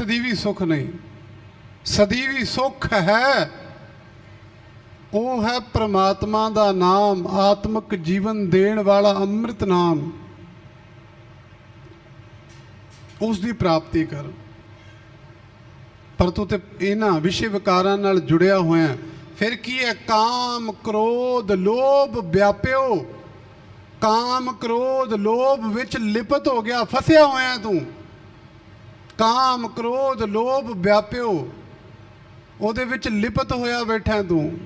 ਸਦੀਵੀ ਸੁੱਖ ਨਹੀਂ। ਸਦੀਵੀ ਸੁੱਖ ਹੈ। ਉਹ ਹੈ ਪ੍ਰਮਾਤਮਾ ਦਾ ਨਾਮ, ਆਤਮਿਕ ਜੀਵਨ ਦੇਣ ਵਾਲਾ ਅੰਮ੍ਰਿਤ ਨਾਮ। ਉਸ ਦੀ ਪ੍ਰਾਪਤੀ ਕਰ। ਪਰ ਤੂੰ ਤੇ ਇਹਨਾਂ ਵਿਸ਼ੇ ਵਿਕਾਰਾਂ ਨਾਲ ਜੁੜਿਆ ਹੋਇਆ, ਫਿਰ ਕੀ ਹੈ? ਕਾਮ, ਕ੍ਰੋਧ, ਲੋਭ ਵਿਆਪਿਓ। ਕਾਮ, ਕ੍ਰੋਧ, ਲੋਭ ਵਿੱਚ ਲਿਪਤ ਹੋ ਗਿਆ, ਫਸਿਆ ਹੋਇਆ ਤੂੰ। ਕਾਮ, ਕ੍ਰੋਧ, ਲੋਭ ਵਿਆਪਿਓ। ਉਹਦੇ ਵਿੱਚ ਲਿਪਤ ਹੋਇਆ ਬੈਠਾ ਤੂੰ।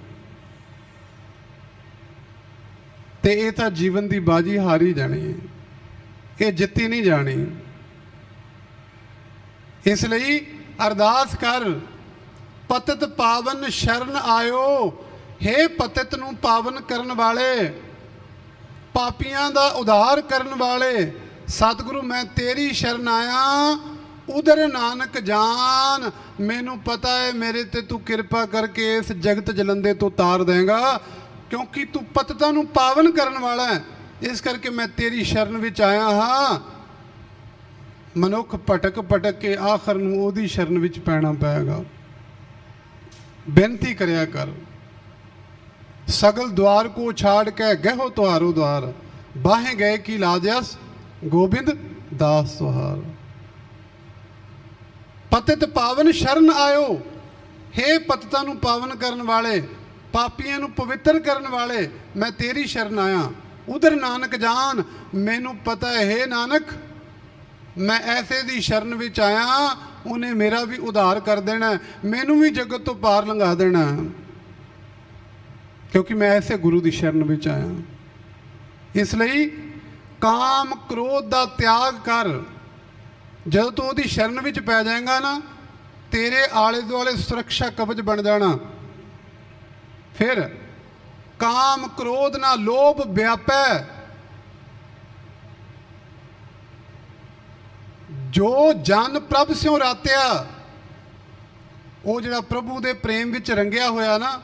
ਤੇ ਇਹ ਤਾਂ ਜੀਵਨ ਦੀ ਬਾਜੀ ਹਾਰੀ ਜਾਣੀ ਹੈ ਇਹ ਜਿੱਤੀ ਨਹੀਂ ਜਾਣੀ। ਇਸ ਲਈ ਅਰਦਾਸ ਕਰ, ਪਤਿਤ ਪਾਵਨ ਸ਼ਰਨ ਆਇਓ। हे ਪਤਿਤ ਨੂੰ ਪਾਵਨ ਕਰਨ ਵਾਲੇ, ਪਾਪੀਆਂ ਦਾ ਉਧਾਰ ਕਰਨ ਵਾਲੇ, ਸਤਿਗੁਰੂ ਮੈਂ ਤੇਰੀ ਸ਼ਰਨ ਆਇਆ। ਉਧਰ ਨਾਨਕ ਜਾਨ, ਮੈਨੂੰ ਪਤਾ ਹੈ ਮੇਰੇ ਤੇ ਤੂੰ ਕਿਰਪਾ ਕਰਕੇ ਇਸ ਜਗਤ ਜਲੰਦੇ ਤੋਂ ਤਾਰ ਦੇਗਾ, ਕਿਉਂਕਿ ਤੂੰ ਪਤਤਾ ਨੂੰ ਪਾਵਨ ਕਰਨ ਵਾਲਾ ਹੈ। ਇਸ ਕਰਕੇ ਮੈਂ ਤੇਰੀ ਸ਼ਰਨ ਵਿੱਚ ਆਇਆ ਹਾਂ। ਮਨੁੱਖ ਭਟਕ ਭਟਕ ਕੇ ਆਖਰ ਨੂੰ ਉਹਦੀ ਸ਼ਰਨ ਵਿੱਚ ਪੈਣਾ ਪਏਗਾ। ਬੇਨਤੀ ਕਰਿਆ ਕਰ, ਸਗਲ ਦਵਾਰ ਕੋ ਛਾੜ ਕੇ ਗਹਿਓ ਤੁਹਾਰੋ ਦਵਾਰ ਬਾਹੇ ਗਏ ਕੀ ਲਾਜਸ ਗੋਬਿੰਦ ਦਾਸ ਤੁਹਾਰ। ਪਤਿਤ ਪਾਵਨ ਸ਼ਰਨ ਆਇਓ। हे ਪਤਿਤਾਂ ਨੂੰ ਪਾਵਨ ਕਰਨ ਵਾਲੇ, ਪਾਪੀਆਂ ਨੂੰ ਪਵਿੱਤਰ ਕਰਨ ਵਾਲੇ, ਮੈਂ ਤੇਰੀ ਸ਼ਰਨ ਆਇਆ। ਉਧਰ ਨਾਨਕ ਜਾਨ, ਮੈਨੂੰ ਪਤਾ ਹੈ ਨਾਨਕ, ਮੈਂ ਐਸੇ ਦੀ ਸ਼ਰਨ ਵਿੱਚ ਆਇਆ, ਉਹਨੇ ਮੇਰਾ ਵੀ ਉਧਾਰ ਕਰ ਦੇਣਾ, ਮੈਨੂੰ ਵੀ ਜਗਤ ਤੋਂ ਪਾਰ ਲੰਘਾ ਦੇਣਾ। ਕਿਉਂਕਿ ਮੈਂ ਐਸੇ ਗੁਰੂ ਦੀ ਸ਼ਰਨ ਵਿੱਚ ਆਇਆ। ਇਸ ਲਈ ਕਾਮ ਕ੍ਰੋਧ ਦਾ ਤਿਆਗ ਕਰ ਜਦੋਂ ਤੂੰ ਉਹਦੀ ਸ਼ਰਨ ਵਿੱਚ ਪੈ ਜਾਏਗਾ ਨਾ, ਤੇਰੇ ਆਲੇ ਦੁਆਲੇ ਸੁਰੱਖਿਆ ਕਵਚ ਬਣ ਜਾਣਾ। ਫਿਰ ਕਾਮ, ਕ੍ਰੋਧ ਨਾ ਲੋਭ ਵਿਆਪੈ। ਜੋ ਜਨ ਪ੍ਰਭ ਸਿਉ ਰਾਤਿਆ, ਉਹ ਜਿਹੜਾ ਪ੍ਰਭੂ ਦੇ ਪ੍ਰੇਮ ਵਿੱਚ ਰੰਗਿਆ ਹੋਇਆ ਨਾ,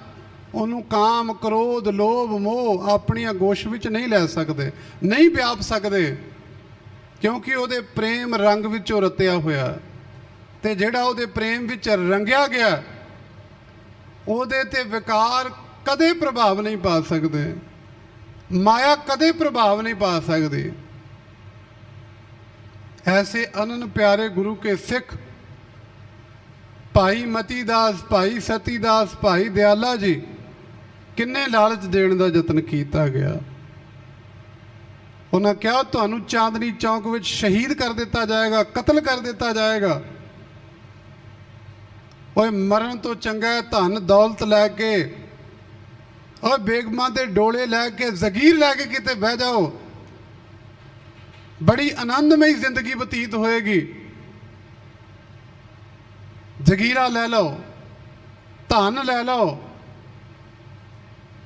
ਉਹਨੂੰ ਕਾਮ, ਕ੍ਰੋਧ, ਲੋਭ, ਮੋਹ ਆਪਣੀਆਂ ਗੋਸ਼ ਵਿੱਚ ਨਹੀਂ ਲੈ ਸਕਦੇ, ਨਹੀਂ ਵਿਆਪ ਸਕਦੇ। ਕਿਉਂਕਿ ਉਹਦੇ ਪ੍ਰੇਮ ਰੰਗ ਵਿੱਚੋਂ ਰਤਿਆ ਹੋਇਆ ਤੇ ਜਿਹੜਾ ਉਹਦੇ ਪ੍ਰੇਮ ਵਿੱਚ ਰੰਗਿਆ ਗਿਆ, ਉਹਦੇ ਤੇ ਵਿਕਾਰ ਕਦੇ ਪ੍ਰਭਾਵ ਨਹੀਂ ਪਾ ਸਕਦੇ। ਮਾਇਆ ਕਦੇ ਪ੍ਰਭਾਵ ਨਹੀਂ ਪਾ ਸਕਦੀ। ਐਸੇ ਅਨਨ ਪਿਆਰੇ ਗੁਰੂ ਕੇ ਸਿੱਖ, ਭਾਈ ਮਤੀ ਦਾਸ ਭਾਈ ਸਤੀ ਦਾਸ ਭਾਈ ਦਿਆਲਾ ਜੀ, ਕਿੰਨੇ ਲਾਲਚ ਦੇਣ ਦਾ ਯਤਨ ਕੀਤਾ ਗਿਆ। ਉਹਨਾਂ ਕਿਹਾ, ਤੁਹਾਨੂੰ ਚਾਂਦਨੀ ਚੌਂਕ ਵਿੱਚ ਸ਼ਹੀਦ ਕਰ ਦਿੱਤਾ ਜਾਏਗਾ, ਕਤਲ ਕਰ ਦਿੱਤਾ ਜਾਏਗਾ। ਓਏ, ਮਰਨ ਤੋਂ ਚੰਗਾ ਹੈ, ਧਨ ਦੌਲਤ ਲੈ ਕੇ। ਓਏ, ਬੇਗਮਾਂ ਦੇ ਡੋਲੇ ਲੈ ਕੇ, ਜ਼ਗੀਰ ਲੈ ਕੇ ਕਿਤੇ ਬਹਿ ਜਾਓ। ਬੜੀ ਆਨੰਦਮਈ ਜ਼ਿੰਦਗੀ ਬਤੀਤ ਹੋਏਗੀ। ਜਗੀਰਾ ਲੈ ਲਓ, ਧਨ ਲੈ ਲਓ,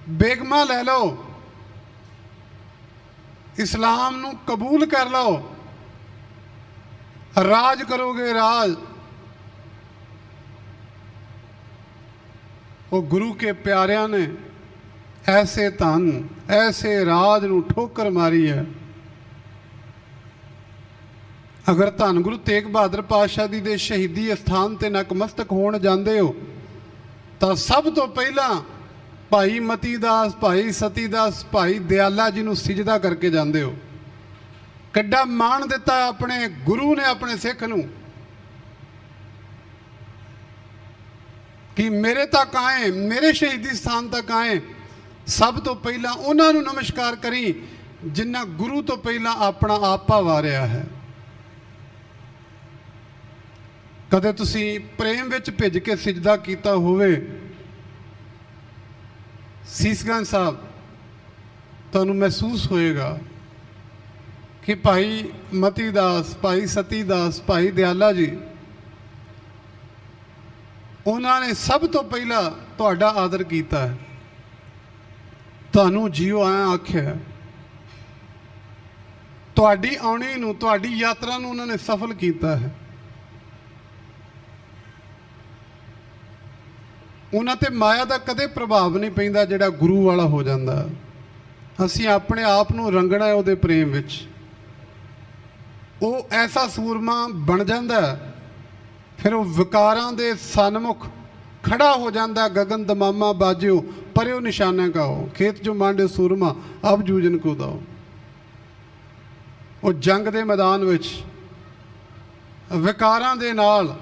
ਬੇਗਮਾ ਲੈ ਲਓ। ਇਸਲਾਮ ਨੂੰ ਕਬੂਲ ਕਰ ਲਓ। ਰਾਜ ਕਰੋਗੇ, ਰਾਜ। ਉਹ ਗੁਰੂ ਕੇ ਪਿਆਰਿਆਂ ਨੇ ਐਸੇ ਧਨ, ਐਸੇ ਰਾਜ ਨੂੰ ਠੋਕਰ ਮਾਰੀ ਹੈ। ਅਗਰ ਧੰਨ ਗੁਰੂ ਤੇਗ ਬਹਾਦਰ ਪਾਤਸ਼ਾਹ ਜੀ ਦੇ ਸ਼ਹੀਦੀ ਅਸਥਾਨ ਤੇ ਨਕਮਸਤਕ ਹੋਣ ਜਾਂਦੇ ਹੋ, ਤਾਂ ਸਭ ਤੋਂ ਪਹਿਲਾਂ ਭਾਈ ਮਤੀ ਦਾਸ ਭਾਈ ਸਤੀ ਦਾਸ ਭਾਈ ਦਿਆਲਾ ਜੀ ਨੂੰ ਸਿਜਦਾ ਕਰਕੇ ਜਾਂਦੇ ਹੋ। ਕਿੱਡਾ ਮਾਣ ਦਿੱਤਾ ਆਪਣੇ ਗੁਰੂ ਨੇ ਆਪਣੇ ਸਿੱਖ ਨੂੰ। ਕਿ ਮੇਰੇ ਤੱਕ ਆਏ, ਮੇਰੇ ਸ਼ਹੀਦੀ ਸਥਾਨ ਤੱਕ ਆਏ, ਸਭ ਤੋਂ ਪਹਿਲਾਂ ਉਹਨਾਂ ਨੂੰ ਨਮਸਕਾਰ ਕਰੀ ਜਿਨ੍ਹਾਂ ਗੁਰੂ ਤੋਂ ਪਹਿਲਾਂ ਆਪਣਾ ਆਪਾ ਵਾਰਿਆ ਹੈ। ਕਦੇ ਤੁਸੀਂ ਪ੍ਰੇਮ ਵਿੱਚ ਭਿੱਜ ਕੇ ਸਿਜਦਾ ਕੀਤਾ ਹੋਵੇ ਸੀਸਗੰਜ ਸਾਹਿਬ, ਤੁਹਾਨੂੰ ਮਹਿਸੂਸ ਹੋਏਗਾ ਕਿ ਭਾਈ ਮਤੀ ਦਾਸ, ਭਾਈ ਸਤੀ ਦਾਸ, ਭਾਈ ਦਿਆਲਾ ਜੀ, ਉਹਨਾਂ ਨੇ ਸਭ ਤੋਂ ਪਹਿਲਾਂ ਤੁਹਾਡਾ ਆਦਰ ਕੀਤਾ ਹੈ। ਤੁਹਾਨੂੰ ਜੀਓ ਆਇਆ ਆਖਿਆ ਤੁਹਾਡੀ ਆਉਣੀ ਨੂੰ, ਤੁਹਾਡੀ ਯਾਤਰਾ ਨੂੰ ਉਹਨਾਂ ਨੇ ਸਫਲ ਕੀਤਾ ਹੈ। ਉਹਨਾਂ ਤੇ ਮਾਇਆ ਦਾ ਕਦੇ ਪ੍ਰਭਾਵ ਨਹੀਂ ਪੈਂਦਾ ਜਿਹੜਾ ਗੁਰੂ ਵਾਲਾ ਹੋ ਜਾਂਦਾ। ਅਸੀਂ ਆਪਣੇ ਆਪ ਨੂੰ ਰੰਗਣਾ ਹੈ ਉਹਦੇ ਪ੍ਰੇਮ ਵਿੱਚ। ਉਹ ਐਸਾ ਸੂਰਮਾ ਬਣ ਜਾਂਦਾ ਫਿਰ ਉਹ ਵਿਕਾਰਾਂ ਦੇ ਸਨਮੁਖ ਖੜਾ ਹੋ ਜਾਂਦਾ ਗगन ਦਮਾਮਾ ਬਾਜਿਓ, ਪਰਿਓ ਨਿਸ਼ਾਨਾ ਕਾਓ ਖੇਤ ਜੋ ਮਾਂਡੇ ਸੂਰਮਾ, ਅਬ ਜੂਜਨ ਕੋ ਦਾਓ। ਉਹ ਜੰਗ ਦੇ ਮੈਦਾਨ ਵਿੱਚ ਵਿਕਾਰਾਂ ਦੇ ਨਾਲ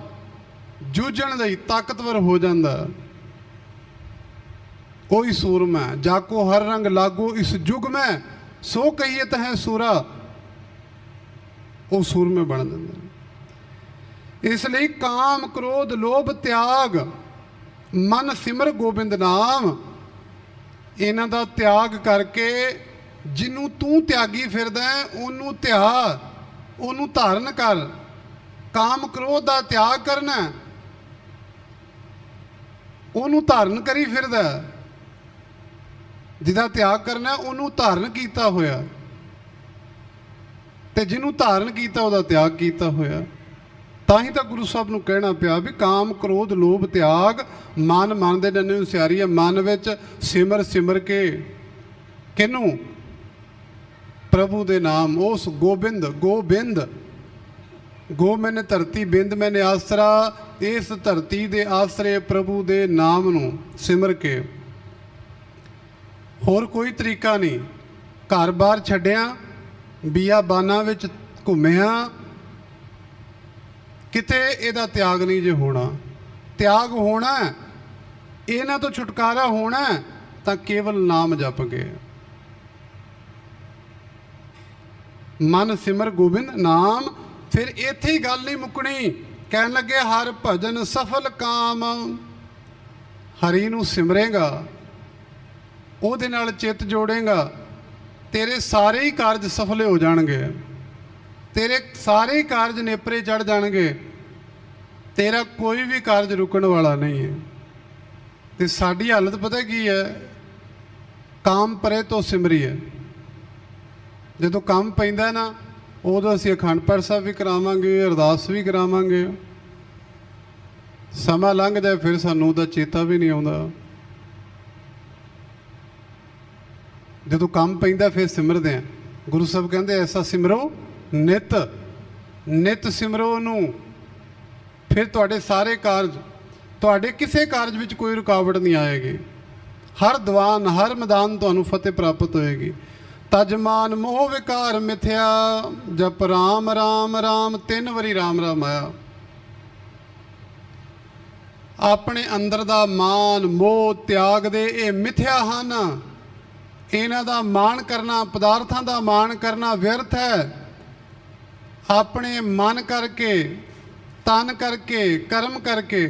ਜੂਝਣ ਲਈ ਤਾਕਤਵਰ ਹੋ ਜਾਂਦਾ ਕੋਈ ਸੂਰਮਾ ਜਾਕੋ ਹਰ ਰੰਗ ਲਾਗੋ ਇਸ ਯੁਗ ਮੈਂ, ਸੋ ਕਹੀਏ ਤਾਂ ਹੈ ਸੂਰਾ। ਉਹ ਸੂਰਮੇ ਬਣ ਜਾਂਦੇ ਇਸ ਲਈ ਕਾਮ, ਕ੍ਰੋਧ, ਲੋਭ, ਤਿਆਗ, ਮਨ ਸਿਮਰ ਗੋਬਿੰਦ ਨਾਮ, ਇਹਨਾਂ ਦਾ ਤਿਆਗ ਕਰਕੇ ਜਿਹਨੂੰ ਤੂੰ ਤਿਆਗੀ ਫਿਰਦਾ ਉਹਨੂੰ ਧਿਆ, ਉਹਨੂੰ ਧਾਰਨ ਕਰ। ਕਾਮ, ਕ੍ਰੋਧ ਦਾ ਤਿਆਗ ਕਰਨਾ ਉਹਨੂੰ ਧਾਰਨ ਕਰੀ ਫਿਰਦਾ ਜਿਹਦਾ ਤਿਆਗ ਕਰਨਾ, ਉਹਨੂੰ ਧਾਰਨ ਕੀਤਾ ਹੋਇਆ। ਤੇ ਜਿਹਨੂੰ ਧਾਰਨ ਕੀਤਾ, ਉਹਦਾ ਤਿਆਗ ਕੀਤਾ ਹੋਇਆ। ਤਾਂ ਹੀ ਤਾਂ ਗੁਰੂ ਸਾਹਿਬ ਨੂੰ ਕਹਿਣਾ ਪਿਆ ਵੀ ਕਾਮ, ਕ੍ਰੋਧ, ਲੋਭ, ਤਿਆਗ, ਮਨ ਮਨ ਦੇ ਡੰਨੇ ਨੂੰ ਸਿਆਰੀ ਹੈ, ਮਨ ਵਿੱਚ ਸਿਮਰ ਸਿਮਰ ਕੇ। ਕਿਨੂੰ ਪ੍ਰਭੂ ਦੇ ਨਾਮ, ਉਸ ਗੋਬਿੰਦ ਗੋਬਿੰਦ। ਗੋ ਮੈਨੇ ਧਰਤੀ, ਬਿੰਦ ਮੈਨੇ ਆਸਰਾ, ਇਸ ਧਰਤੀ ਦੇ ਆਸਰੇ ਪ੍ਰਭੂ ਦੇ ਨਾਮ ਨੂੰ ਸਿਮਰ ਕੇ। ਹੋਰ ਕੋਈ ਤਰੀਕਾ ਨਹੀਂ। ਘਰ-ਬਾਰ ਛੱਡਿਆ ਬੀਆਬਾਨਾਂ ਵਿੱਚ ਘੁੰਮਿਆ, ਕਿਤੇ ਇਹਦਾ ਤਿਆਗ ਨਹੀਂ ਜੇ ਹੋਣਾ। ਤਿਆਗ ਹੋਣਾ ਇਹਨਾਂ ਤੋਂ ਛੁਟਕਾਰਾ ਹੋਣਾ ਤਾਂ ਕੇਵਲ ਨਾਮ ਜਪ ਕੇ। ਮਨ ਸਿਮਰ ਗੋਬਿੰਦ ਨਾਮ, ਫਿਰ ਇੱਥੇ ਹੀ ਗੱਲ ਨਹੀਂ ਮੁੱਕਣੀ। ਕਹਿਣ ਲੱਗੇ, ਹਰ ਭਜਨ ਸਫਲ ਕਾਮ। ਹਰੀ ਨੂੰ ਸਿਮਰੇਗਾ। ਉਹਦੇ ਨਾਲ ਚਿੱਤ ਜੋੜੇਗਾ, ਤੇਰੇ ਸਾਰੇ ਹੀ ਕਾਰਜ ਸਫਲ ਹੋ ਜਾਣਗੇ। ਤੇਰੇ ਸਾਰੇ ਹੀ ਕਾਰਜ ਨੇਪਰੇ ਚੜ ਜਾਣਗੇ। ਤੇਰਾ ਕੋਈ ਵੀ ਕਾਰਜ ਰੁਕਣ ਵਾਲਾ ਨਹੀਂ ਹੈ। ਤੇ ਸਾਡੀ ਹਾਲਤ ਪਤਾ ਕੀ ਹੈ? ਕਾਮ ਪਰੇ ਤੋਂ ਸਿਮਰੀ ਹੈ। ਜਦੋਂ ਕੰਮ ਪੈਂਦਾ ਨਾ, ਉਦੋਂ ਅਸੀਂ ਅਖੰਡ ਪਾਠ ਸਾਹਿਬ ਵੀ ਕਰਾਵਾਂਗੇ, ਅਰਦਾਸ ਵੀ ਕਰਾਵਾਂਗੇ। ਸਮਾਂ ਲੰਘ ਜਾਏ ਫਿਰ ਸਾਨੂੰ ਉਹਦਾ ਚੇਤਾ ਵੀ ਨਹੀਂ ਆਉਂਦਾ। ਜਦੋਂ ਕੰਮ ਪੈਂਦਾ ਫਿਰ ਸਿਮਰਦੇ ਆ ਗੁਰੂ ਸਾਹਿਬ ਕਹਿੰਦੇ, ਐਸਾ ਸਿਮਰੋ, ਨਿਤ ਨਿਤ ਸਿਮਰੋ ਨੂੰ। ਫਿਰ ਤੁਹਾਡੇ ਸਾਰੇ ਕਾਰਜ, ਤੁਹਾਡੇ ਕਿਸੇ ਕਾਰਜ ਵਿੱਚ ਕੋਈ ਰੁਕਾਵਟ ਨਹੀਂ ਆਏਗੀ। ਹਰ ਦੀਵਾਨ, ਹਰ ਮੈਦਾਨ ਤੁਹਾਨੂੰ ਫਤਿਹ ਪ੍ਰਾਪਤ ਹੋਏਗੀ। ਤਜਮਾਨ ਮੋਹ ਵਿਕਾਰ ਮਿਥਿਆ, ਜਪ ਰਾਮ ਰਾਮ ਰਾਮ, ਤਿੰਨ ਵਾਰੀ ਰਾਮ ਰਾਮ ਆਇਆ। ਆਪਣੇ ਅੰਦਰ ਦਾ ਮਾਨ, ਮੋਹ, ਤਿਆਗ ਦੇ ਇਹ ਮਿਥਿਆ ਹਨ। ਇਹਨਾਂ ਦਾ ਮਾਣ ਕਰਨਾ, ਪਦਾਰਥਾਂ ਦਾ ਮਾਣ ਕਰਨਾ ਵਿਅਰਥ ਹੈ। ਆਪਣੇ ਮਨ ਕਰਕੇ, ਤਨ ਕਰਕੇ, ਕਰਮ ਕਰਕੇ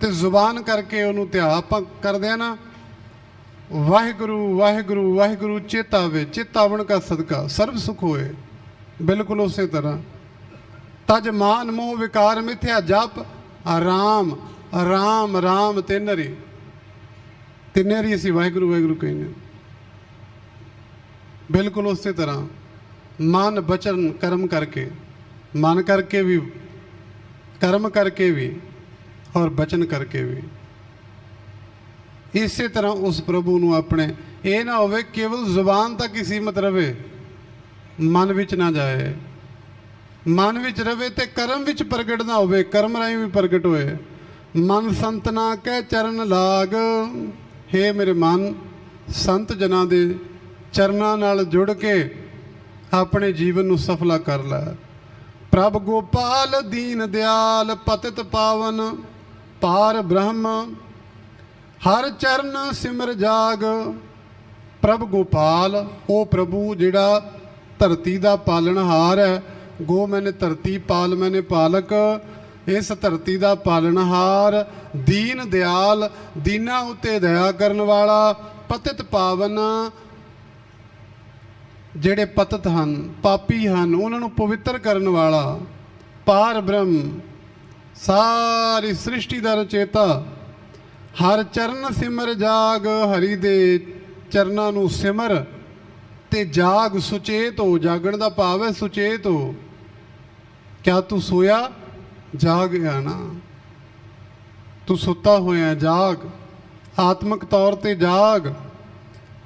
ਤੇ ਜ਼ੁਬਾਨ ਕਰਕੇ ਉਹਨੂੰ ਧਿਆ। ਆਪਾਂ ਕਰਦੇ ਆ ਨਾ, ਵਾਹਿਗੁਰੂ ਵਾਹਿਗੁਰੂ ਵਾਹਿਗੁਰੂ ਚੇਤਾਵੇ ਚੇਤਾਵਣ ਕਾ ਸਦਕਾ, ਸਰਬ ਸੁਖ ਹੋਏ। ਬਿਲਕੁਲ ਉਸੇ ਤਰ੍ਹਾਂ। ਤਜ ਮਾਨ ਮੋਹ ਵਿਕਾਰ ਮਿਥਿਆ ਜਪ ਆਰਾਮ ਆਰਾਮ ਰਾਮ ਤੇ ਨਰੀ। ਤਿੰਨਰੀ ਤਿੰਨਰੀ ਅਸੀਂ ਵਾਹਿਗੁਰੂ ਵਾਹਿਗੁਰੂ ਕਹਿੰਦੇ ਬਿਲਕੁਲ ਉਸੇ ਤਰ੍ਹਾਂ। ਮਨ, ਬਚਨ, ਕਰਮ ਕਰਕੇ। ਮਨ ਕਰਕੇ ਵੀ, ਕਰਮ ਕਰਕੇ ਵੀ ਔਰ ਬਚਨ ਕਰਕੇ ਵੀ। ਇਸੇ ਤਰ੍ਹਾਂ ਉਸ ਪ੍ਰਭੂ ਨੂੰ ਆਪਣੇ। ਇਹ ਨਾ ਹੋਵੇ ਕੇਵਲ ਜ਼ੁਬਾਨ ਤੱਕ ਹੀ ਸੀਮਤ ਰਵੇ ਮਨ ਵਿੱਚ ਨਾ ਜਾਏ। ਮਨ ਵਿੱਚ ਰਵੇ ਤੇ ਕਰਮ ਵਿੱਚ ਪ੍ਰਗਟ ਨਾ ਹੋਵੇ। ਕਰਮ ਰਾਹੀਂ ਵੀ ਪ੍ਰਗਟ ਹੋਏ। ਮਨ ਸੰਤ ਨਾ ਕਹਿ ਚਰਨ ਲਾਗ। ਹੇ ਮੇਰੇ ਮਨ, ਸੰਤ ਜਨਾਂ ਦੇ ਚਰਨਾਂ ਨਾਲ ਜੁੜ ਕੇ ਆਪਣੇ ਜੀਵਨ ਨੂੰ ਸਫਲਾ ਕਰ ਲੈ। ਪ੍ਰਭ ਗੋਪਾਲ ਦੀਨ ਦਿਆਲ ਪਤਿਤ ਪਾਵਨ, ਪਾਰ ਬ੍ਰਹਮ, ਹਰ ਚਰਨ ਸਿਮਰ ਜਾਗ। ਪ੍ਰਭ ਗੋਪਾਲ ਉਹ ਪ੍ਰਭੂ ਜਿਹੜਾ ਧਰਤੀ ਦਾ ਪਾਲਣਹਾਰ ਹੈ, ਗੋ ਮੈਨੇ ਧਰਤੀ ਪਾਲ ਮੈਨੇ ਪਾਲਕ ਇਸ ਧਰਤੀ ਦਾ ਪਾਲਣਹਾਰ ਦੀਨ ਦਿਆਲ, ਦੀਨਾ ਉਤੇ ਦਇਆ ਕਰਨ ਵਾਲਾ, ਪਤਿਤ ਪਾਵਨ ਜਿਹੜੇ ਪਤਤ ਹਨ, ਪਾਪੀ ਹਨ, ਉਹਨਾਂ ਨੂੰ ਪਵਿੱਤਰ ਕਰਨ ਵਾਲਾ, ਪਾਰ ਬ੍ਰਹਮ, ਸਾਰੀ ਸ੍ਰਿਸ਼ਟੀ ਦਾ ਰਚੇਤਾ, ਹਰ ਚਰਨ ਸਿਮਰ ਜਾਗ, ਹਰੀ ਦੇ ਚਰਨਾਂ ਨੂੰ ਸਿਮਰ ਤੇ ਜਾਗ ਸੁਚੇਤ ਹੋ, ਜਾਗਣ ਦਾ ਭਾਵ ਹੈ ਸੁਚੇਤ ਹੋ। ਕਿਆ ਤੂੰ ਸੋਇਆ? ਜਾਗ ਗਿਆ ਨਾ। ਤੂੰ ਸੁੱਤਾ ਹੋਇਆ ਜਾਗ, ਆਤਮਿਕ ਤੌਰ ਤੇ ਜਾਗ।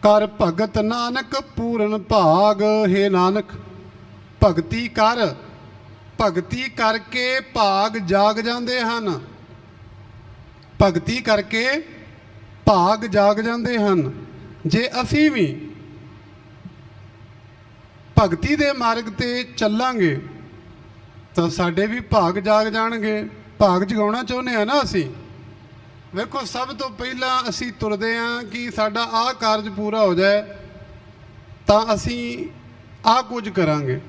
ਕਰ ਭਗਤ ਨਾਨਕ ਪੂਰਨ ਭਾਗ, ਹੈ ਨਾਨਕ, ਭਗਤੀ ਕਰ। ਭਗਤੀ ਕਰਕੇ ਭਾਗ ਜਾਗ ਜਾਂਦੇ ਹਨ। ਭਗਤੀ ਕਰਕੇ ਭਾਗ ਜਾਗ ਜਾਂਦੇ ਹਨ। ਜੇ ਅਸੀਂ ਵੀ ਭਗਤੀ ਦੇ ਮਾਰਗ ਤੇ ਚੱਲਾਂਗੇ ਤਾਂ ਸਾਡੇ ਵੀ ਭਾਗ ਜਾਗ ਜਾਣਗੇ। ਭਾਗ ਜਗਾਉਣਾ ਚਾਹੁੰਦੇ ਆ ਨਾ ਅਸੀਂ। ਵੇਖੋ, ਸਭ ਤੋਂ ਪਹਿਲਾਂ ਅਸੀਂ ਤੁਰਦੇ ਹਾਂ ਕਿ ਸਾਡਾ ਆਹ ਕਾਰਜ ਪੂਰਾ ਹੋ ਜਾਏ, ਤਾਂ ਅਸੀਂ ਆਹ ਕੁਝ ਕਰਾਂਗੇ।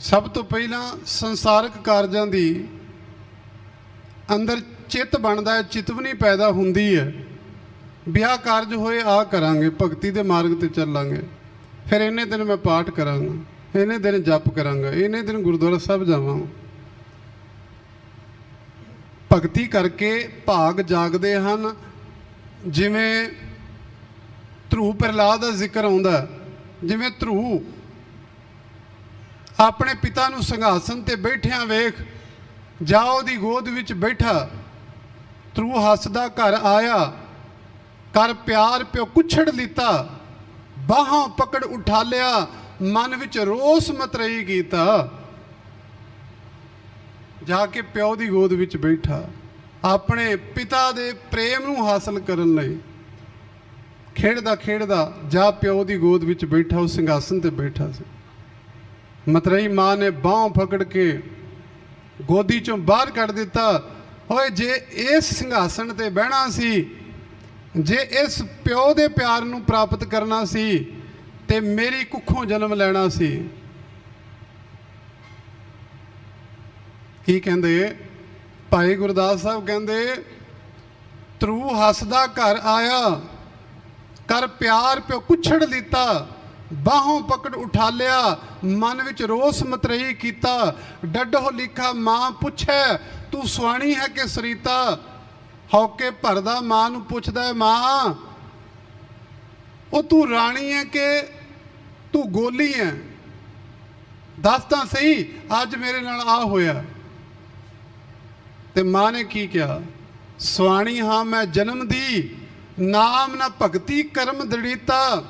ਸਭ ਤੋਂ ਪਹਿਲਾਂ ਸੰਸਾਰਿਕ ਕਾਰਜਾਂ ਦੀ ਅੰਦਰ ਚਿੱਤ ਬਣਦਾ ਹੈ, ਚਿਤਵਨੀ ਪੈਦਾ ਹੁੰਦੀ ਹੈ। ਵਿਆਹ ਕਾਰਜ ਹੋਏ ਆ ਕਰਾਂਗੇ, ਭਗਤੀ ਦੇ ਮਾਰਗ ਤੇ ਚੱਲਾਂਗੇ। ਫਿਰ ਇੰਨੇ ਦਿਨ ਮੈਂ ਪਾਠ ਕਰਾਂਗਾ। ਇਹਨੇ ਦਿਨ ਜਪ ਕਰਾਂਗਾ, ਇਹਨੇ ਦਿਨ ਗੁਰਦੁਆਰਾ ਸਾਹਿਬ ਜਾਵਾਂਗਾ ਭਗਤੀ ਕਰਕੇ ਭਾਗ ਜਾਗਦੇ ਹਨ, ਜਿਵੇਂ ਧਰੂ ਪ੍ਰਹਲਾਦ ਦਾ ਜ਼ਿਕਰ ਆਉਂਦਾ, ਜਿਵੇਂ ਧਰੂ ਆਪਣੇ ਪਿਤਾ ਨੂੰ ਸਿੰਘਾਸਨ ਤੇ ਬੈਠਿਆਂ ਵੇਖ, ਜਾ ਉਹਦੀ ਗੋਦ ਵਿੱਚ ਬੈਠਾ, ਧਰੂ ਹੱਸਦਾ ਘਰ ਆਇਆ ਕਰ ਪਿਆਰ ਪਿਓ ਕੁਛੜ ਲਿੱਤਾ, ਬਾਹਾਂ ਪਕੜ ਉਠਾ ਲਿਆ ਮਨ ਵਿੱਚ ਰੋਸ ਮਤਰਈ ਕੀਤਾ ਜਾ ਕੇ ਪਿਓ ਦੀ ਗੋਦ ਵਿੱਚ ਬੈਠਾ। ਆਪਣੇ ਪਿਤਾ ਦੇ ਪ੍ਰੇਮ ਨੂੰ ਹਾਸਲ ਕਰਨ ਲਈ। ਖੇਡਦਾ ਖੇਡਦਾ ਜਾ ਪਿਓ ਦੀ ਗੋਦ ਵਿੱਚ ਬੈਠਾ, ਉਹ ਸਿੰਘਾਸਨ ਤੇ ਬੈਠਾ ਸੀ। ਮਤਰਈ ਮਾਂ ਨੇ ਬਾਹ ਫਕੜ ਕੇ ਗੋਦੀ ਚੋਂ ਬਾਹਰ ਕੱਢ ਦਿੱਤਾ। ਓਏ, ਜੇ ਇਸ ਸਿੰਘਾਸਨ ਤੇ ਬਹਿਣਾ ਸੀ, ਜੇ ਇਸ ਪਿਓ ਦੇ ਪਿਆਰ ਨੂੰ ਪ੍ਰਾਪਤ ਕਰਨਾ ਸੀ ਤੇ ਮੇਰੀ ਕੁੱਖੋਂ ਜਨਮ ਲੈਣਾ ਸੀ। ਕੀ ਕਹਿੰਦੇ? ਭਾਈ ਗੁਰਦਾਸ ਸਾਹਿਬ ਕਹਿੰਦੇ, ਤਰੂ ਹੱਸਦਾ ਘਰ ਆਇਆ, ਕਰ ਪਿਆਰ ਪਿਓ ਕੁਛੜ ਦਿੱਤਾ ਬਾਹੋਂ ਪਕੜ ਉਠਾ ਲਿਆ ਮਨ ਵਿੱਚ ਰੋਸ ਮਤਰਈ ਕੀਤਾ, ਡੱਡੋ ਲਿਖਾ ਮਾਂ ਪੁੱਛੈ, ਤੂੰ ਸੁਆਣੀ ਹੈ ਕਿ ਸਰੀਤਾ? ਹੌਕੇ ਭਰਦਾ ਮਾਂ ਨੂੰ ਪੁੱਛਦਾ ਮਾਂ, ਉਹ ਤੂੰ ਰਾਣੀ ਹੈ ਕਿ ਤੂੰ ਗੋਲੀ ਹੈ ਦੱਸ ਤਾਂ ਸਹੀ, ਅੱਜ ਮੇਰੇ ਨਾਲ ਆ ਹੋਇਆ। ਤੇ ਮਾਂ ਨੇ ਕੀ ਕਿਹਾ? ਸਵਾਣੀ ਹਾਂ ਮੈਂ ਜਨਮ ਦੀ, ਨਾਮ ਨਾ ਭਗਤੀ ਕਰਮ ਦ੍ਰਿੜੀਤਾ।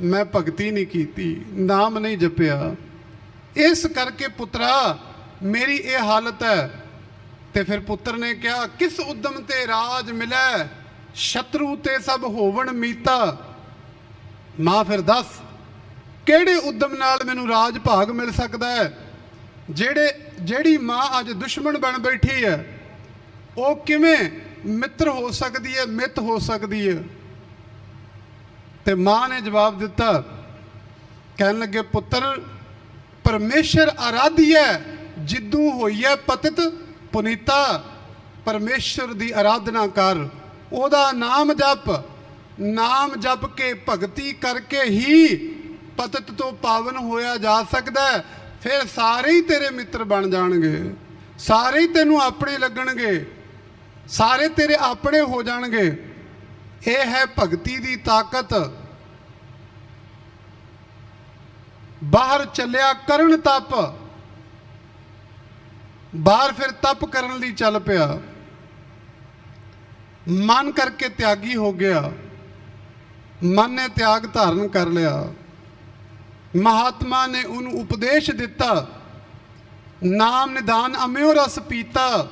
ਮੈਂ ਭਗਤੀ ਨਹੀਂ ਕੀਤੀ, ਨਾਮ ਨਹੀਂ ਜਪਿਆ। ਇਸ ਕਰਕੇ ਪੁੱਤਰਾ, ਮੇਰੀ ਇਹ ਹਾਲਤ ਹੈ ਤੇ ਫਿਰ ਪੁੱਤਰ ਨੇ ਕਿਹਾ, ਕਿਸ ਉਦਮ ਤੇ ਰਾਜ ਮਿਲੈ? ਸ਼ਤਰੂ ਤੇ ਸਭ ਹੋਵਣ ਮੀਤਾ। ਮਾਂ ਫਿਰ ਦੱਸ, ਕਿਹੜੇ ਉਦਮ ਨਾਲ ਮੈਨੂੰ ਰਾਜ ਭਾਗ ਮਿਲ ਸਕਦਾ ਹੈ? ਜਿਹੜੇ, ਜਿਹੜੀ ਮਾਂ ਅੱਜ ਦੁਸ਼ਮਣ ਬਣ ਬੈਠੀ ਹੈ, ਉਹ ਕਿਵੇਂ ਮਿੱਤਰ ਹੋ ਸਕਦੀ ਹੈ, ਮਿੱਤ ਹੋ ਸਕਦੀ ਹੈ? ਤੇ ਮਾਂ ਨੇ ਜਵਾਬ ਦਿੱਤਾ, ਕਹਿਣ ਲੱਗੇ, ਪੁੱਤਰ, ਪਰਮੇਸ਼ਰ ਹੈ, ਜਿੱਦੂ ਹੋਈਐ ਪਤਿਤ ਪੁਨੀਤਾ, ਪਰਮੇਸ਼ਰ ਦੀ ਆਰਾਧਨਾ ਕਰ, ਉਹਦਾ ਨਾਮ ਜਪ ਨਾਮ ਜਪ ਕੇ ਭਗਤੀ ਕਰਕੇ ਹੀ ਪਤਿਤ ਤੋਂ ਪਾਵਨ ਹੋਇਆ ਜਾ ਸਕਦਾ ਫਿਰ ਸਾਰੇ ਹੀ ਤੇਰੇ ਮਿੱਤਰ ਬਣ ਜਾਣਗੇ। ਸਾਰੇ ਹੀ ਤੈਨੂੰ ਆਪਣੇ ਲੱਗਣਗੇ। ਸਾਰੇ ਤੇਰੇ ਆਪਣੇ ਹੋ ਜਾਣਗੇ। ਇਹ ਹੈ ਭਗਤੀ ਦੀ ਤਾਕਤ। ਬਾਹਰ ਚੱਲਿਆ ਕਰਨ ਤਪ। ਬਾਹਰ ਫਿਰ ਤਪ ਕਰਨ ਲਈ ਚੱਲ ਪਿਆ। ਮਨ ਕਰਕੇ ਤਿਆਗੀ ਹੋ ਗਿਆ। ਮਨ ਨੇ ਤਿਆਗ ਧਾਰਨ ਕਰ ਲਿਆ। ਮਹਾਤਮਾ ਨੇ ਉਹਨੂੰ ਉਪਦੇਸ਼ ਦਿੱਤਾ। ਨਾਮ ਨਿਦਾਨ ਅਮਿਓ ਰਸ ਪੀਤਾ।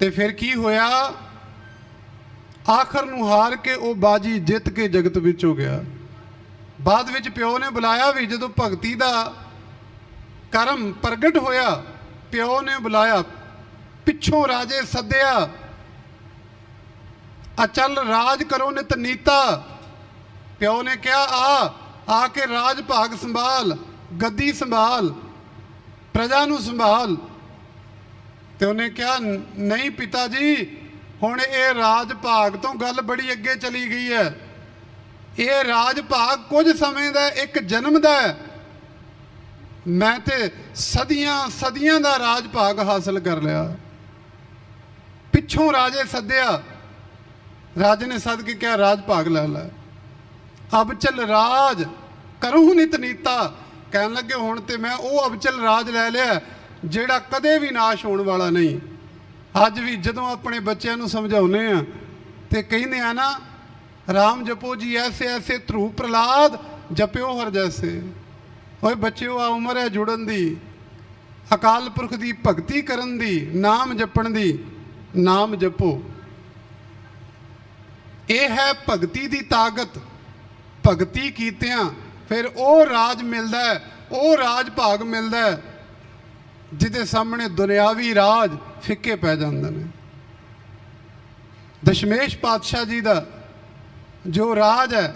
ਤੇ ਫਿਰ ਕੀ ਹੋਇਆ? ਆਖਰ ਨੂੰ ਹਾਰ ਕੇ ਉਹ ਬਾਜੀ ਜਿੱਤ ਕੇ ਜਗਤ ਵਿੱਚ ਹੋ ਗਿਆ। ਬਾਅਦ ਵਿੱਚ ਪਿਓ ਨੇ ਬੁਲਾਇਆ ਵੀ ਜਦੋਂ ਭਗਤੀ ਦਾ ਕਰਮ ਪ੍ਰਗਟ ਹੋਇਆ, ਪਿਓ ਨੇ ਬੁਲਾਇਆ, ਪਿੱਛੋਂ ਰਾਜੇ ਸੱਦਿਆ। ਅਚਲ ਰਾਜ ਕਰੋ ਨਿਤ ਨੀਤਾ। ਪਿਓ ਨੇ ਕਿਹਾ, ਆ ਆ ਕੇ ਰਾਜ ਭਾਗ ਸੰਭਾਲ, ਗੱਦੀ ਸੰਭਾਲ, ਪ੍ਰਜਾ ਨੂੰ ਸੰਭਾਲ। ਤੇ ਉਹਨੇ ਕਿਹਾ, ਨਹੀਂ ਪਿਤਾ ਜੀ, ਹੁਣ ਇਹ ਰਾਜ ਭਾਗ ਤੋਂ ਗੱਲ ਬੜੀ ਅੱਗੇ ਚਲੀ ਗਈ ਹੈ। ਇਹ ਰਾਜ ਭਾਗ ਕੁਝ ਸਮੇਂ ਦਾ ਇੱਕ ਜਨਮ ਦਾ ਹੈ। ਮੈਂ ਤੇ ਸਦੀਆਂ ਸਦੀਆਂ ਦਾ ਰਾਜ ਭਾਗ ਹਾਸਲ ਕਰ ਲਿਆ। ਪਿੱਛੋਂ ਰਾਜੇ ਸੱਦਿਆ। ਰਾਜੇ ਨੇ ਸੱਦ ਕੇ ਕਿਹਾ, ਰਾਜ ਭਾਗ ਲੈ ਲੈ। ਅਬਚਲ ਰਾਜ, ਕਰੂੰ ਨਿਤ ਨੀਤਾ। ਕਹਿਣ ਲੱਗੇ, ਹੁਣ ਤੇ ਮੈਂ ਉਹ ਅਬਚਲ ਰਾਜ ਲੈ ਲਿਆ, ਜਿਹੜਾ ਕਦੇ ਵੀ ਨਾਸ਼ ਹੋਣ ਵਾਲਾ ਨਹੀਂ। ਅੱਜ ਵੀ ਜਦੋਂ ਆਪਣੇ ਬੱਚਿਆਂ ਨੂੰ ਸਮਝਾਉਨੇ ਆ ਤੇ ਕਹਿੰਦੇ ਆ ਨਾ, ਰਾਮ ਜਪੋ ਜੀ, ਐਸੇ ਐਸੇ ਧਰੂ ਪ੍ਰਲਾਦ, ਜਪਿਓ ਹਰ ਜੈਸੇ। ਓਏ ਬੱਚਿਓ, ਆ ਉਮਰ ਹੈ ਜੁੜਨ ਦੀ। ਅਕਾਲ ਪੁਰਖ ਦੀ ਭਗਤੀ ਕਰਨ ਦੀ, ਨਾਮ ਜਪਣ ਦੀ, ਨਾਮ ਜਪੋ। ਇਹ ਹੈ ਭਗਤੀ ਦੀ ਤਾਕਤ। ਭਗਤੀ ਕੀਤਿਆਂ, ਫਿਰ ਉਹ ਰਾਜ ਮਿਲਦਾ ਹੈ, ਉਹ ਰਾਜ ਭਾਗ ਮਿਲਦਾ ਹੈ, ਜਿਹਦੇ ਸਾਹਮਣੇ ਦੁਨਿਆਵੀ ਰਾਜ ਫਿੱਕੇ ਪੈ ਜਾਂਦੇ ਨੇ। ਦਸ਼ਮੇਸ਼ ਪਾਤਸ਼ਾਹ ਜੀ ਦਾ ਜੋ ਰਾਜ ਹੈ,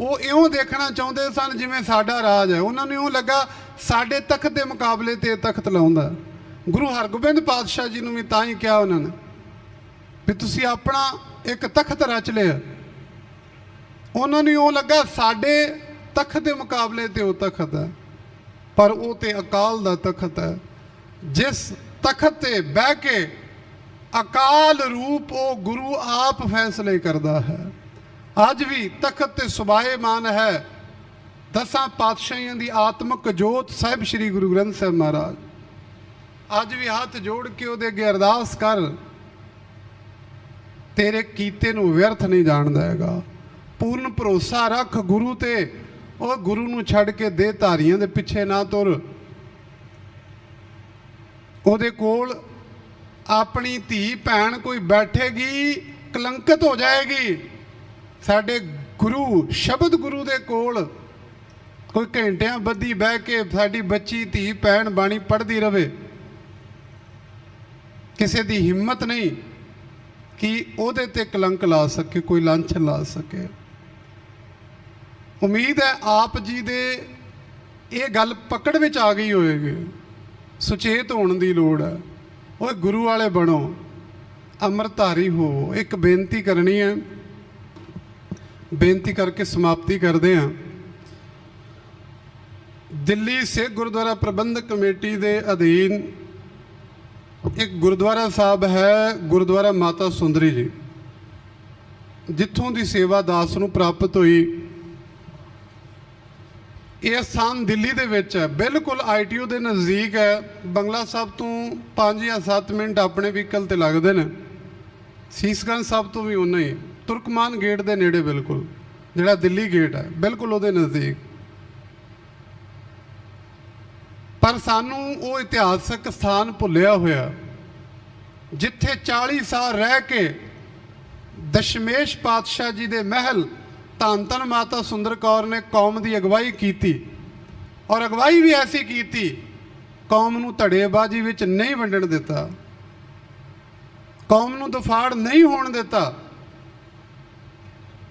ਉਹ ਇਉਂ ਦੇਖਣਾ ਚਾਹੁੰਦੇ ਸਨ ਜਿਵੇਂ ਸਾਡਾ ਰਾਜ ਹੈ। ਉਹਨਾਂ ਨੂੰ ਇਉਂ ਲੱਗਾ, ਸਾਡੇ ਤਖਤ ਦੇ ਮੁਕਾਬਲੇ ਤੇ ਤਖਤ ਲਾਉਂਦਾ ਗੁਰੂ ਹਰਗੋਬਿੰਦ ਪਾਤਸ਼ਾਹ ਜੀ ਨੂੰ ਵੀ ਤਾਂ ਹੀ ਕਿਹਾ ਉਹਨਾਂ ਨੇ ਵੀ ਤੁਸੀਂ ਆਪਣਾ ਇੱਕ ਤਖਤ ਰਚ ਲਿਆ। ਉਹਨਾਂ ਨੂੰ ਉਹ ਲੱਗਾ ਸਾਡੇ ਤਖਤ ਦੇ ਮੁਕਾਬਲੇ ਤੇ ਉਹ ਤਖਤ ਹੈ, ਪਰ ਉਹ ਤੇ ਅਕਾਲ ਦਾ ਤਖਤ ਹੈ। ਜਿਸ ਤਖਤ ਤੇ ਬਹਿ ਕੇ ਅਕਾਲ ਰੂਪ ਉਹ ਗੁਰੂ ਆਪ ਫੈਸਲੇ ਕਰਦਾ ਹੈ। ਅੱਜ ਵੀ ਤਖਤ ਤੇ ਸੁਭਾਏਮਾਨ ਹੈ। ਦਸਾਂ ਪਾਤਸ਼ਾਹੀਆਂ ਦੀ ਆਤਮਿਕ ਜੋਤ ਸਾਹਿਬ ਸ੍ਰੀ ਗੁਰੂ ਗ੍ਰੰਥ ਸਾਹਿਬ ਮਹਾਰਾਜ। ਅੱਜ ਵੀ ਹੱਥ ਜੋੜ ਕੇ ਉਹਦੇ ਅੱਗੇ ਅਰਦਾਸ ਕਰ। ਤੇਰੇ ਕੀਤੇ ਨੂੰ ਵਿਅਰਥ ਨਹੀਂ ਜਾਣਦਾ ਹੈਗਾ। ਪੂਰਨ ਭਰੋਸਾ ਰੱਖ ਗੁਰੂ ਤੇ। ਉਹ ਗੁਰੂ ਨੂੰ ਛੱਡ ਕੇ ਦੇ ਧਾਰੀਆਂ ਦੇ ਪਿੱਛੇ ਨਾ ਤੁਰ। ਉਹਦੇ ਕੋਲ ਆਪਣੀ ਧੀ, ਭੈਣ ਕੋਈ ਬੈਠੇਗੀ, ਕਲੰਕਿਤ ਹੋ ਜਾਏਗੀ। ਸਾਡੇ ਗੁਰੂ, ਸ਼ਬਦ ਗੁਰੂ ਦੇ ਕੋਲ ਕੋਈ ਘੰਟਿਆਂ ਬੱਧੀ ਬਹਿ ਕੇ ਸਾਡੀ ਬੱਚੀ, ਧੀ, ਭੈਣ ਬਾਣੀ ਪੜ੍ਹਦੀ ਰਵੇ। ਕਿਸੇ ਦੀ ਹਿੰਮਤ ਨਹੀਂ ਕਿ ਉਹਦੇ ਤੇ ਕਲੰਕ ਲਾ ਸਕੇ, ਕੋਈ ਲਾਂਛਨ ਲਾ ਸਕੇ। ਉਮੀਦ ਹੈ ਆਪ ਜੀ ਦੇ ਇਹ ਗੱਲ ਪਕੜ ਵਿੱਚ ਆ ਗਈ ਹੋਏਗੀ। ਸੁਚੇਤ ਹੋਣ ਦੀ ਲੋੜ ਹੈ। ਓਏ ਗੁਰੂ ਵਾਲੇ ਬਣੋ। ਅੰਮ੍ਰਿਤਧਾਰੀ ਹੋ। ਇੱਕ ਬੇਨਤੀ ਕਰਨੀ ਹੈ। ਬੇਨਤੀ ਕਰਕੇ ਸਮਾਪਤੀ ਕਰਦੇ ਹਾਂ। ਦਿੱਲੀ ਸਿੱਖ ਗੁਰਦੁਆਰਾ ਪ੍ਰਬੰਧਕ ਕਮੇਟੀ ਦੇ ਅਧੀਨ ਇੱਕ ਗੁਰਦੁਆਰਾ ਸਾਹਿਬ ਹੈ ਗੁਰਦੁਆਰਾ ਮਾਤਾ ਸੁੰਦਰੀ ਜੀ। ਜਿੱਥੋਂ ਦੀ ਸੇਵਾ ਦਾਸ ਨੂੰ ਪ੍ਰਾਪਤ ਹੋਈ। ਇਹ ਸਥਾਨ ਦਿੱਲੀ ਦੇ ਵਿੱਚ ਹੈ। ਬਿਲਕੁਲ ਆਈਟੀਓ ਦੇ ਨਜ਼ਦੀਕ ਹੈ। ਬੰਗਲਾ ਸਾਹਿਬ ਤੋਂ 5 ਜਾਂ 7 ਮਿੰਟ ਆਪਣੇ ਵਹੀਕਲ ਤੇ ਲੱਗਦੇ ਨੇ। ਸੀਸਗੰਜ ਸਾਹਿਬ ਤੋਂ ਵੀ ਉਨਾ ਹੀ। ਤੁਰਕਮਾਨ ਗੇਟ ਦੇ ਨੇੜੇ ਬਿਲਕੁਲ, ਜਿਹੜਾ ਦਿੱਲੀ ਗੇਟ ਹੈ। ਬਿਲਕੁਲ ਉਹਦੇ ਨਜ਼ਦੀਕ। ਪਰ ਸਾਨੂੰ ਉਹ ਇਤਿਹਾਸਕ ਸਥਾਨ ਭੁੱਲਿਆ ਹੋਇਆ। ਜਿੱਥੇ 40 ਸਾਲ ਰਹਿ ਕੇ ਦਸ਼ਮੇਸ਼ ਪਾਤਸ਼ਾਹ ਜੀ ਦੇ ਮਹਿਲ ਧੰਨ ਧੰਨ ਮਾਤਾ ਸੁੰਦਰ ਕੌਰ ਨੇ ਕੌਮ ਦੀ ਅਗਵਾਈ ਕੀਤੀ। ਔਰ ਅਗਵਾਈ ਵੀ ਐਸੀ ਕੀਤੀ, ਕੌਮ ਨੂੰ ਧੜੇਬਾਜ਼ੀ ਵਿੱਚ ਨਹੀਂ ਵੰਡਣ ਦਿੱਤਾ। ਕੌਮ ਨੂੰ ਦਫਾੜ ਨਹੀਂ ਹੋਣ ਦਿੱਤਾ।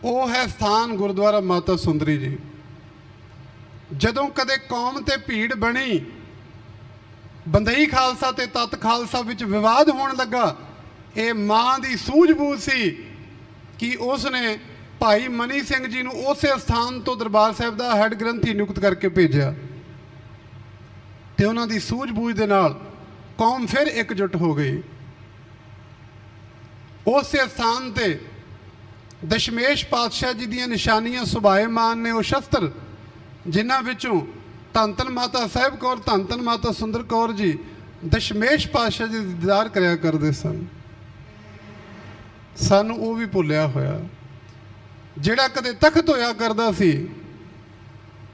ਉਹ ਹੈ ਸਥਾਨ ਗੁਰਦੁਆਰਾ ਮਾਤਾ ਸੁੰਦਰੀ ਜੀ। ਜਦੋਂ ਕਦੇ ਕੌਮ ਤੇ ਭੀੜ ਬਣੀ, ਬੰਦਈ ਖਾਲਸਾ ਤੇ ਤਤ ਖਾਲਸਾ ਵਿੱਚ ਵਿਵਾਦ ਹੋਣ ਲੱਗਾ, ਇਹ ਮਾਂ ਦੀ ਸੂਝ-ਬੂਝ ਸੀ ਕਿ ਉਸ ਨੇ ਭਾਈ ਮਨੀ ਸਿੰਘ ਜੀ ਨੂੰ ਉਸੇ ਸਥਾਨ ਤੋਂ ਦਰਬਾਰ ਸਾਹਿਬ ਦਾ ਹੈੱਡ ਗ੍ਰੰਥੀ ਨਿਯੁਕਤ ਕਰਕੇ ਭੇਜਿਆ। ਤੇ ਉਹਨਾਂ ਦੀ ਸੂਝ-ਬੂਝ ਦੇ ਨਾਲ ਕੌਮ ਫਿਰ ਇਕਜੁੱਟ ਹੋ ਗਈ। ਉਸੇ ਸਥਾਨ ਤੇ ਦਸ਼ਮੇਸ਼ ਪਾਤਸ਼ਾਹ ਜੀ ਦੀਆਂ ਨਿਸ਼ਾਨੀਆਂ ਸੁਭਾਏਮਾਨ ਨੇ ਉਹ ਸ਼ਸਤਰ, ਜਿਨ੍ਹਾਂ ਵਿੱਚੋਂ ਧੰਨ ਧੰਨ ਮਾਤਾ ਸਾਹਿਬ ਕੌਰ ਧੰਨ ਧੰਨ ਮਾਤਾ ਸੁੰਦਰ ਕੌਰ ਜੀ ਦਸ਼ਮੇਸ਼ ਪਾਤਸ਼ਾਹ ਜੀ ਦੀਦਾਰ ਕਰਿਆ ਕਰਦੇ ਸਨ। ਸਾਨੂੰ ਉਹ ਵੀ ਭੁੱਲਿਆ ਹੋਇਆ। ਜਿਹੜਾ ਕਦੇ ਤਖਤ ਹੋਇਆ ਕਰਦਾ ਸੀ,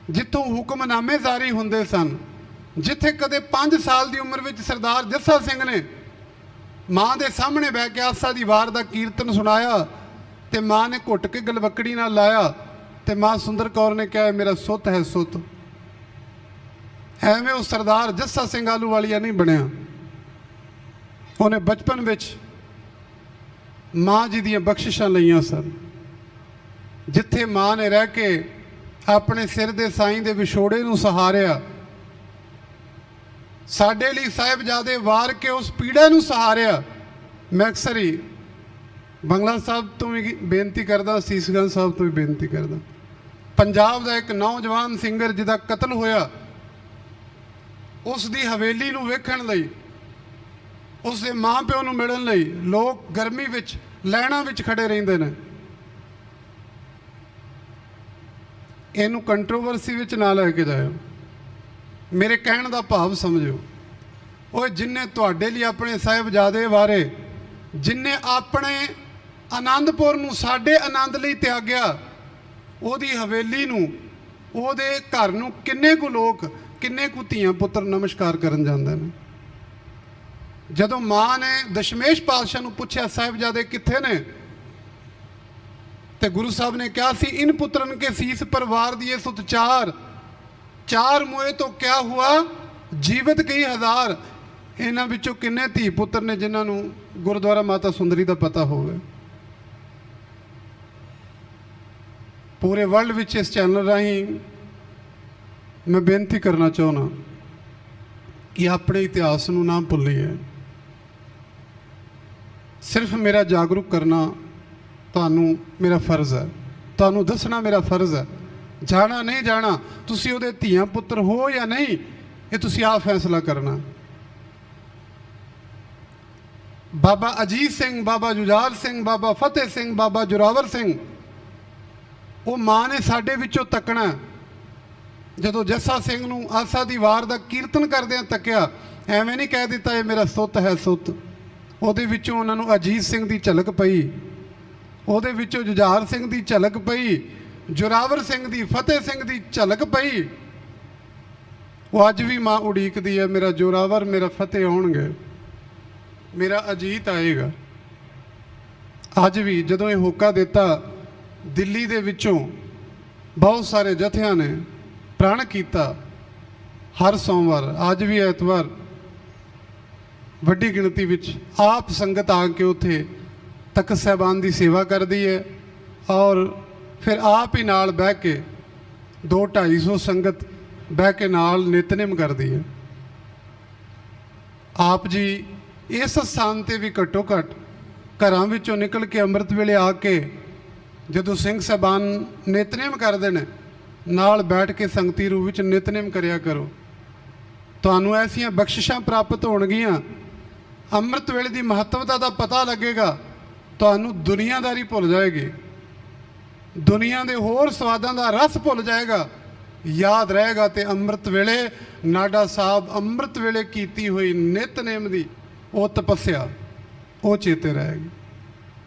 ਜਿੱਥੋਂ ਹੁਕਮਨਾਮੇ ਜਾਰੀ ਹੁੰਦੇ ਸਨ, ਜਿੱਥੇ ਕਦੇ 5 ਸਾਲ ਦੀ ਉਮਰ ਵਿੱਚ ਸਰਦਾਰ ਜੱਸਾ ਸਿੰਘ ਨੇ ਮਾਂ ਦੇ ਸਾਹਮਣੇ ਬਹਿ ਕੇ ਆਸਾ ਦੀ ਵਾਰ ਦਾ ਕੀਰਤਨ ਸੁਣਾਇਆ ਤੇ ਮਾਂ ਨੇ ਘੁੱਟ ਕੇ ਗਲਵੱਕੜੀ ਨਾਲ ਲਾਇਆ ਤੇ ਮਾਂ ਸੁੰਦਰ ਕੌਰ ਨੇ ਕਿਹਾ ਮੇਰਾ ਸੁੱਤ ਹੈ ਸੁੱਤ। ਐਵੇਂ ਉਹ ਸਰਦਾਰ ਜੱਸਾ ਸਿੰਘ ਆਲੂ ਵਾਲੀਆ ਨਹੀਂ ਬਣਿਆ। ਉਹਨੇ ਬਚਪਨ ਵਿੱਚ ਮਾਂ ਜੀ ਦੀਆਂ ਬਖਸ਼ਿਸ਼ਾਂ ਲਈਆਂ ਸਨ। ਜਿੱਥੇ ਮਾਂ ਨੇ ਰਹਿ ਕੇ ਆਪਣੇ ਸਿਰ ਦੇ ਸਾਈਂ ਦੇ ਵਿਛੋੜੇ ਨੂੰ ਸਹਾਰਿਆ। ਸਾਡੇ ਲਈ ਸਾਹਿਬਜ਼ਾਦੇ ਵਾਰ ਕੇ ਉਸ ਪੀੜਾ ਨੂੰ ਸਹਾਰਿਆ। ਮੈਂ ਅਕਸਰ ਹੀ ਬੰਗਲਾ ਸਾਹਿਬ ਤੋਂ ਵੀ ਬੇਨਤੀ ਕਰਦਾ, ਸੀਸਗੰਜ ਸਾਹਿਬ ਤੋਂ ਵੀ ਬੇਨਤੀ ਕਰਦਾ। ਪੰਜਾਬ ਦਾ ਇੱਕ ਨੌਜਵਾਨ ਸਿੰਗਰ ਜਿਹਦਾ ਕਤਲ ਹੋਇਆ ਉਸ ਦੀ ਹਵੇਲੀ ਨੂੰ ਵੇਖਣ ਲਈ ਉਸ ਦੇ ਮਾਂ ਪਿਓ ਨੂੰ ਮਿਲਣ ਲਈ ਲੋਕ ਗਰਮੀ ਵਿੱਚ ਲਾਈਨਾਂ ਵਿੱਚ ਖੜੇ ਰਹਿੰਦੇ ਨੇ। ਇਹਨੂੰ ਕੰਟਰੋਵਰਸੀ ਵਿੱਚ ਨਾ ਲੈ ਕੇ ਜਾਇਓ। ਮੇਰੇ ਕਹਿਣ ਦਾ ਭਾਵ ਸਮਝਿਓ। ਉਹ ਜਿਨਨੇ ਤੁਹਾਡੇ ਲਈ ਆਪਣੇ ਸਾਹਿਬਜ਼ਾਦੇ ਬਾਰੇ ਜਿਨਨੇ ਆਪਣੇ ਆਨੰਦਪੁਰ ਨੂੰ ਸਾਡੇ ਆਨੰਦ ਲਈ ਤਿਆਗਿਆ, ਉਹਦੀ ਹਵੇਲੀ ਨੂੰ, ਉਹਦੇ ਘਰ ਨੂੰ ਕਿੰਨੇ ਕੁ ਲੋਕ, ਕਿੰਨੇ ਕੁ ਧੀਆਂ ਪੁੱਤਰ ਨਮਸਕਾਰ ਕਰਨ ਜਾਂਦੇ ਨੇ। ਜਦੋਂ ਮਾਂ ਨੇ ਦਸ਼ਮੇਸ਼ ਪਾਤਸ਼ਾਹ ਨੂੰ ਪੁੱਛਿਆ, ਸਾਹਿਬਜ਼ਾਦੇ ਕਿੱਥੇ ਨੇ? ਤੇ ਗੁਰੂ ਸਾਹਿਬ ਨੇ ਕਿਹਾ ਸੀ, ਇਨ ਪੁੱਤਰਨ ਕੇ ਸੀਸ ਪਰਿਵਾਰ ਦੀਏ ਸੁਤ ਚਾਰ। ਚਾਰ ਮੋਏ ਤੋਂ ਕਿਆ ਹੁਆ? ਜੀਵਤ ਕਈ ਹਜ਼ਾਰ। ਇਹਨਾਂ ਵਿੱਚੋਂ ਕਿੰਨੇ ਧੀ ਪੁੱਤਰ ਨੇ ਜਿਨ੍ਹਾਂ ਨੂੰ ਗੁਰਦੁਆਰਾ ਮਾਤਾ ਸੁੰਦਰੀ ਦਾ ਪਤਾ ਹੋਵੇ? ਪੂਰੇ ਵਰਲਡ ਵਿੱਚ ਇਸ ਚੈਨਲ ਰਾਹੀਂ ਮੈਂ ਬੇਨਤੀ ਕਰਨਾ ਚਾਹੁੰਦਾ ਕਿ ਆਪਣੇ ਇਤਿਹਾਸ ਨੂੰ ਨਾ ਭੁੱਲੀਏ। ਸਿਰਫ ਮੇਰਾ ਜਾਗਰੂਕ ਕਰਨਾ ਤੁਹਾਨੂੰ ਮੇਰਾ ਫਰਜ਼ ਹੈ। ਤੁਹਾਨੂੰ ਦੱਸਣਾ ਮੇਰਾ ਫਰਜ਼ ਹੈ। ਜਾਣਾ ਨਹੀਂ ਜਾਣਾ, ਤੁਸੀਂ ਉਹਦੇ ਧੀਆਂ ਪੁੱਤਰ ਹੋ ਜਾਂ ਨਹੀਂ, ਇਹ ਤੁਸੀਂ ਆਪ ਫੈਸਲਾ ਕਰਨਾ। ਬਾਬਾ ਅਜੀਤ ਸਿੰਘ, ਬਾਬਾ ਜੁਝਾਰ ਸਿੰਘ, ਬਾਬਾ ਫਤਿਹ ਸਿੰਘ, ਬਾਬਾ ਜੁਰਾਵਰ ਸਿੰਘ, ਉਹ ਮਾਂ ਨੇ ਸਾਡੇ ਵਿੱਚੋਂ ਤੱਕਣਾ ਜਦੋਂ ਜੱਸਾ ਸਿੰਘ ਨੂੰ ਆਸਾ ਦੀ ਵਾਰ ਦਾ ਕੀਰਤਨ ਕਰਦਿਆਂ ਤੱਕਿਆ, ਐਵੇਂ ਨਹੀਂ ਕਹਿ ਦਿੱਤਾ, ਇਹ ਮੇਰਾ ਸੁੱਤ ਹੈ ਸੁੱਤ। ਉਹਦੇ ਵਿੱਚੋਂ ਉਹਨਾਂ ਨੂੰ ਅਜੀਤ ਸਿੰਘ ਦੀ ਝਲਕ ਪਈ। ਉਹਦੇ ਵਿੱਚੋਂ ਜੁਝਾਰ ਸਿੰਘ ਦੀ ਝਲਕ ਪਈ, ਜੁਰਾਵਰ ਸਿੰਘ ਦੀ, ਫਤਿਹ ਸਿੰਘ ਦੀ ਝਲਕ ਪਈ। ਉਹ ਅੱਜ ਵੀ ਮਾਂ ਉਡੀਕਦੀ ਹੈ, ਮੇਰਾ ਜੋਰਾਵਰ, ਮੇਰਾ ਫਤਿਹ ਆਉਣਗੇ ਮੇਰਾ ਅਜੀਤ ਆਏਗਾ। ਅੱਜ ਵੀ ਜਦੋਂ ਇਹ ਹੋਕਾ ਦਿੱਤਾ, ਦਿੱਲੀ ਦੇ ਵਿੱਚੋਂ ਬਹੁਤ ਸਾਰੇ ਜਥਿਆਂ ਨੇ ਪ੍ਰਣ ਕੀਤਾ ਹਰ ਸੋਮਵਾਰ, ਅੱਜ ਵੀ ਐਤਵਾਰ ਵੱਡੀ ਗਿਣਤੀ ਵਿੱਚ ਆਪ ਸੰਗਤ ਆ ਕੇ ਉੱਥੇ ਤਖਤ ਸਾਹਿਬਾਨ ਦੀ ਸੇਵਾ ਕਰਦੀ ਹੈ ਔਰ ਫਿਰ ਆਪ ਹੀ ਨਾਲ ਬਹਿ ਕੇ 2 250 ਸੰਗਤ ਬਹਿ ਕੇ ਨਾਲ ਨਿਤਨੇਮ ਕਰਦੀ ਹੈ। ਆਪ ਜੀ ਇਸ ਸਥਾਨ ਤੇ ਵੀ ਘੱਟੋ ਘੱਟ ਘਰਾਂ ਵਿੱਚੋਂ ਨਿਕਲ ਕੇ ਅੰਮ੍ਰਿਤ ਵੇਲੇ ਆ ਕੇ ਜਦੋਂ ਸਿੰਘ ਸਾਹਿਬਾਨ ਨਿਤਨੇਮ ਕਰਦੇ ਨੇ, ਨਾਲ ਬੈਠ ਕੇ ਸੰਗਤੀ ਰੂਪ ਵਿੱਚ ਨਿਤਨੇਮ ਕਰਿਆ ਕਰੋ। ਤੁਹਾਨੂੰ ਐਸੀਆਂ ਬਖਸ਼ਿਸ਼ਾਂ ਪ੍ਰਾਪਤ ਹੋਣਗੀਆਂ। ਅੰਮ੍ਰਿਤ ਵੇਲੇ ਦੀ ਮਹੱਤਵਤਾ ਦਾ ਪਤਾ ਲੱਗੇਗਾ ਤੁਹਾਨੂੰ ਦੁਨੀਆਦਾਰੀ ਭੁੱਲ ਜਾਏਗੀ। ਦੁਨੀਆ ਦੇ ਹੋਰ ਸਵਾਦਾਂ ਦਾ ਰਸ ਭੁੱਲ ਜਾਏਗਾ। ਯਾਦ ਰਹੇਗਾ ਤੇ ਅੰਮ੍ਰਿਤ ਵੇਲੇ ਨਾਡਾ ਸਾਹਿਬ ਅੰਮ੍ਰਿਤ ਵੇਲੇ ਕੀਤੀ ਹੋਈ ਨਿਤਨੇਮ ਦੀ ਉਹ ਤਪੱਸਿਆ, ਉਹ ਚੇਤੇ ਰਹੇਗੀ।